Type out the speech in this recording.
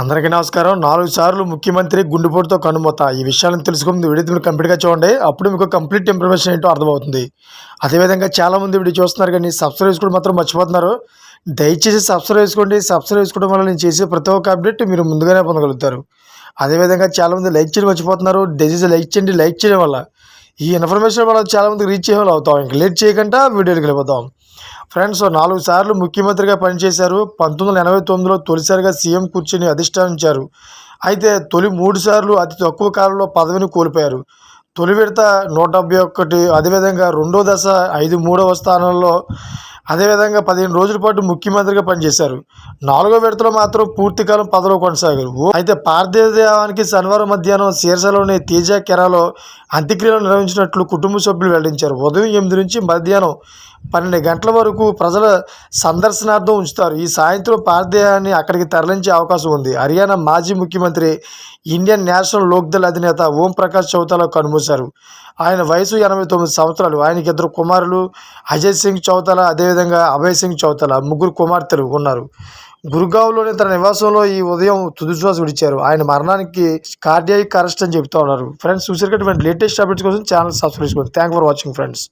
అందరికీ నమస్కారం. నాలుగు సార్లు ముఖ్యమంత్రి గుండెపోటుతో కనుమూత ఈ విషయాలను తెలుసుకుంది వీడియో మీరు కంప్లీట్గా చూడండి. అప్పుడు మీకు కంప్లీట్ ఇన్ఫర్మేషన్ ఏంటో అర్థమవుతుంది. అదేవిధంగా చాలామంది వీడియో చూస్తున్నారు కానీ సబ్స్క్రైబ్ కూడా మాత్రం మర్చిపోతున్నారు. దయచేసి సబ్స్క్రైబ్ చేసుకోండి. సబ్స్క్రైబ్ చేసుకోవడం వల్ల నేను చేసే ప్రతి ఒక్క అప్డేట్ మీరు ముందుగానే పొందగలుగుతారు. అదేవిధంగా చాలామంది లైక్ చేయడం మర్చిపోతున్నారు. దయచేసి లైక్ చేయండి. లైక్ చేయడం వల్ల ఈ ఇన్ఫర్మేషన్ వల్ల చాలామందికి రీచ్ చేయడం అవుతాం. ఇంకా లేట్ చేయకుండా వీడియోకి వెళ్ళిపోతాం. ఫ్రెండ్స్ నాలుగు సార్లు ముఖ్యమంత్రిగా పనిచేశారు. పంతొమ్మిది వందల ఎనభై తొమ్మిదిలో తొలిసారిగా సీఎం కూర్చుని అధిష్టానించారు. అయితే తొలి మూడు సార్లు అతి తక్కువ కాలంలో పదవిని కోల్పోయారు. తొలి విడత నూట డెబ్బై ఒకటి అదేవిధంగా రెండో దశ ఐదు మూడవ స్థానంలో అదేవిధంగా పదిహేను రోజుల పాటు ముఖ్యమంత్రిగా పనిచేశారు. నాలుగో విడతలో మాత్రం పూర్తి కాలం పదవిలో కొనసాగారు. ఓ- అయితే పార్థివానికి శనివారం మధ్యాహ్నం శీర్షలోని తేజ కెరాలో అంత్యక్రియలు నిర్వహించినట్లు కుటుంబ సభ్యులు వెల్లడించారు. ఉదయం ఎనిమిది నుంచి మధ్యాహ్నం పన్నెండు గంటల వరకు ప్రజల సందర్శనార్థం ఉంచుతారు. ఈ సాయంత్రం పార్థివాన్ని అక్కడికి తరలించే అవకాశం ఉంది. హర్యానా మాజీ ముఖ్యమంత్రి ఇండియన్ నేషనల్ లోక్దల్ అధినేత ఓం ప్రకాష్ చౌతాలా కనుమూశారు. ఆయన వయసు ఎనభై తొమ్మిది సంవత్సరాలు. ఆయనకి ఇద్దరు కుమారులు అజయ్ సింగ్ చౌతాలా అదేవిధంగా అభయ్ సింగ్ చౌతల ముగ్గురు కుమార్తెలు ఉన్నారు. గురుగావ్లోని తన నివాసంలో ఈ ఉదయం తుదిశ్వాస విడిచారు. ఆయన మరణానికి కార్డియాక్ అరెస్ట్ అని చెప్తా ఉన్నారు. ఫ్రెండ్స్ చూసారు లేటెస్ట్ అప్డేట్స్ కోసం ఛానల్ సబ్స్క్రైబ్ చేసుకోండి. Thank for watching friends